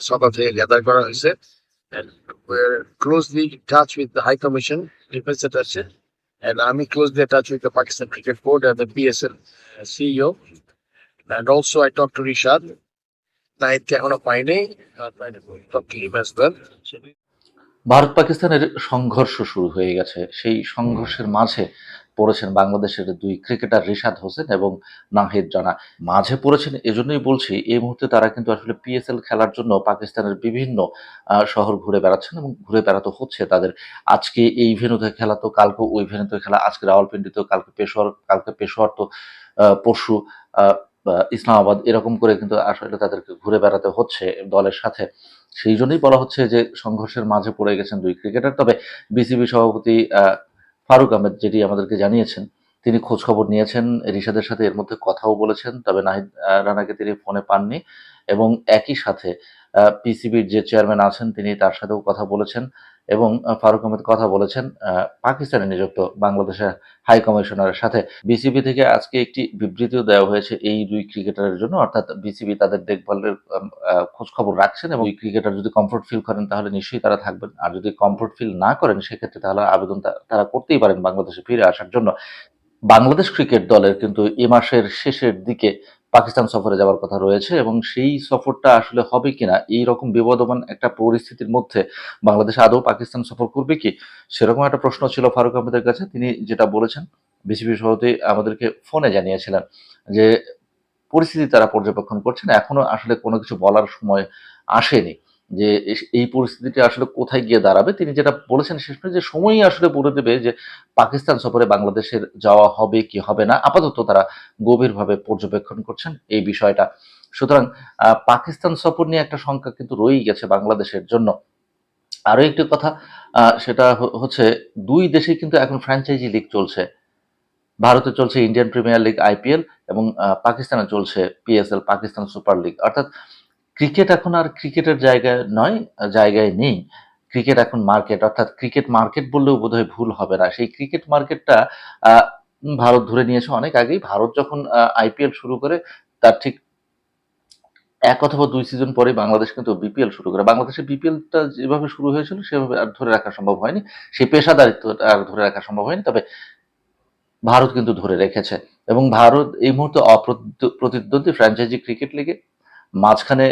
সকাল থেকে গ্যাদার করা হয়েছে and we're closely in touch with the High Commission Defense Attaché and আমি closely attached with the Pakistan Cricket Board and the PSL CEO and also I talked to Rishad নাইটকে এখনো পাইনি talk to him as well Bharat পাকিস্তানের সংঘর্ষ শুরু হয়ে গেছে। সেই সংঘর্ষের মাঝে পড়েছেন বাংলাদেশের দুই ক্রিকেটার রিশাদ হোসেন এবং নাহিদ রানা। মাঝে পড়েছেন, এজন্যই বলছি, এই মুহূর্তে তারা কিন্তু আসলে পিএসএল খেলার জন্য পাকিস্তানের বিভিন্ন শহর ঘুরে বেড়াচ্ছেন এবং ঘুরে বেড়াতে হচ্ছে তাদের। আজকে এই ভেনুতে খেলা তো, কালকে ওই ভেনুতে খেলা, আজকে রাওয়ালপিন্ডিতে কালকে পেশোয়ার কালকে পেশোয়ার তো পরশু ইসলামাবাদ, এরকম করে কিন্তু আসলে তাদেরকে ঘুরে বেড়াতে হচ্ছে দলের সাথে। সেই জন্যই বলা হচ্ছে যে সংঘর্ষের মাঝে পড়ে গেছেন দুই ক্রিকেটার। তবে বিসিবি সভাপতি ফারুক আহমেদ যেটি আমাদেরকে জানিয়েছেন, তিনি খোঁজ খবর নিয়েছেন, রিশাদের সাথে এর মধ্যে কথাও বলেছেন, তবে নাহিদ রানাকে তিনি ফোনে পাননি এবং একই সাথে পিসিবির যে চেয়ারম্যান আছেন, তিনি তার সাথেও কথা বলেছেন এবং ফারুক আহমেদ কথা বলেছেন পাকিস্তানে নিযুক্ত বাংলাদেশের হাই কমিশনারের সাথে। বিসিবি থেকে আজকে একটি বিবৃতিও দেওয়া হয়েছে এই দুই ক্রিকেটারের জন্য, অর্থাৎ বিসিবি তাদের দেখভালের খোঁজ খবর রাখছেন এবং ক্রিকেটার যদি কমফোর্ট ফিল করেন, তাহলে নিশ্চয়ই তারা থাকবেন। আর যদি কমফোর্ট ফিল না করেন, সেক্ষেত্রে তাহলে আবেদন তারা করতেই পারেন বাংলাদেশে ফিরে আসার জন্য। বাংলাদেশ ক্রিকেট দলের কিন্তু এ মাসের শেষের দিকে পাকিস্তান সফরে যাওয়ার কথা রয়েছে এবং সেই সফরটা আসলে হবে কিনা এই রকম বিবদমান একটা পরিস্থিতির মধ্যে বাংলাদেশ আদৌ পাকিস্তান সফর করবে কি, সেরকম একটা প্রশ্ন ছিল ফারুক আহমেদের কাছে। তিনি যেটা বলেছেন, বিসিবি সভাপতি আমাদেরকে ফোনে জানিয়েছিলেন যে, পরিস্থিতি তারা পর্যবেক্ষণ করছেন, এখনও আসলে কোনো কিছু বলার সময় আসেনি। যে এই পরিস্থিতিটি আসলে কোথায় গিয়ে দাঁড়াবে? তিনি যেটা বলেছেন শেষ যে সময়ই আসলে বলে দেবে যে পাকিস্তান সফরে বাংলাদেশের যাওয়া হবে কি হবে না। আপাতত তারা গভীরভাবে পর্যবেক্ষণ করছেন এই বিষয়টা। সুতরাং পাকিস্তান সফর নিয়ে একটা সংখ্যা কিন্তু রয়েই গেছে বাংলাদেশের জন্য। আরও একটি কথা সেটা হচ্ছে দুই দেশে কিন্তু এখন ফ্র্যাঞ্চাইজি লিগ চলছে। ভারতে চলছে ইন্ডিয়ান প্রিমিয়ার লিগ আইপিএল এবং পাকিস্তানে চলছে পিএসএল পাকিস্তান সুপার লিগ অর্থাৎ ক্রিকেট এখন আর ক্রিকেটের জায়গায় নয়, জায়গায় নেই। ক্রিকেট এখন মার্কেট অর্থাৎ ক্রিকেট মার্কেট বললেও বোধহয় ভুল হবে না। সেই ক্রিকেট মার্কেটটা ভারত ধরে নিয়েছে অনেক আগেই। ভারত যখন আইপিএল শুরু করে, তার ঠিক এক অথবা দুই সিজন পরে বাংলাদেশ কিন্তু বিপিএল শুরু করে। বাংলাদেশে বিপিএলটা যেভাবে শুরু হয়েছিল, সেভাবে আর ধরে রাখা সম্ভব হয়নি। সেই পেশাদারিত্বটা আর ধরে রাখা সম্ভব হয়নি। তবে ভারত কিন্তু ধরে রেখেছে। এবং ভারত এই মুহূর্তে অপ্রতিদ্ব- প্রতিদ্বন্দ্বী ফ্র্যাঞ্চাইজি ক্রিকেট লিগে মাঝখানে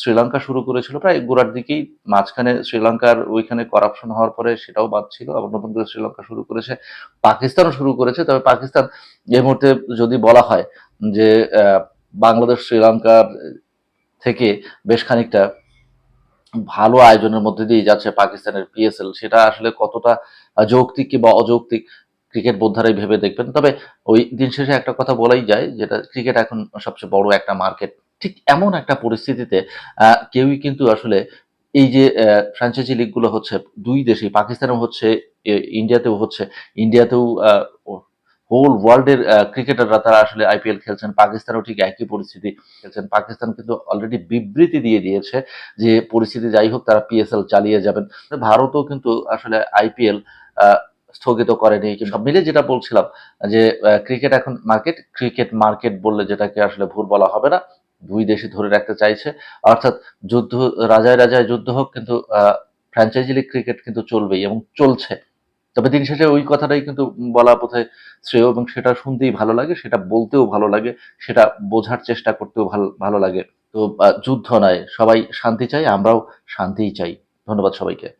শ্রীলঙ্কা শুরু করেছিল, প্রায় গোড়ার দিকেই মাঝখানে শ্রীলঙ্কার ওইখানে করাপশন হওয়ার পরে সেটাও বাদ ছিল, আবার নতুন করে শ্রীলঙ্কা শুরু করেছে, পাকিস্তানও শুরু করেছে, তবে পাকিস্তান এই মুহূর্তে যদি বলা হয় যে বাংলাদেশ শ্রীলঙ্কার থেকে বেশ খানিকটা ভালো আয়োজনের মধ্যে দিয়ে যাচ্ছে পাকিস্তানের পিএসএল সেটা আসলে কতটা যৌক্তিক কিংবা অযৌক্তিক ক্রিকেট বোদ্ধারাই ভেবে দেখবেন। তবে ওই দিন শেষে একটা কথা বলাই যায়, যেটা ক্রিকেট এখন সবচেয়ে বড় একটা মার্কেট। ঠিক এমন একটা পরিস্থিতিতে কেউই কিন্তু আসলে এই যে ফ্র্যাঞ্চাইজি লিগগুলো হচ্ছে, দুই দেশেই, পাকিস্তানেও হচ্ছে ইন্ডিয়াতেও হচ্ছে, ইন্ডিয়াতেও হোল ওয়ার্ল্ডের ক্রিকেটাররা তারা আসলে আইপিএল খেলছেন, পাকিস্তানও ঠিক একই পরিস্থিতি খেলছেন। পাকিস্তান কিন্তু অলরেডি বিবৃতি দিয়ে দিয়েছে যে, পরিস্থিতি যাই হোক, তারা পিএসএল চালিয়ে যাবেন। ভারতও কিন্তু আসলে আইপিএল স্থগিত করেনি। সব মিলে যেটা বলছিলাম, যে ক্রিকেট এখন মার্কেট ক্রিকেট মার্কেট বললে যেটাকে আসলে ভুল বলা হবে না। দুই দেশই ধরে রাখতে চাইছে। অর্থাৎ যুদ্ধ, রাজায় রাজায় যুদ্ধ হোক কিন্তু ফ্র্যাঞ্চাইজি লিগ ক্রিকেট কিন্তু চলবেই এবং চলছে। তবে দিন শেষে ওই কথাটাই কিন্তু বলা বোধহয় শ্রেয় এবং সেটা শুনতেই ভালো লাগে, সেটা বলতেও ভালো লাগে, সেটা বোঝার চেষ্টা করতেও ভালো ভালো লাগে। তো যুদ্ধ নয়, সবাই শান্তি চাই আমরাও শান্তিই চাই। ধন্যবাদ সবাইকে।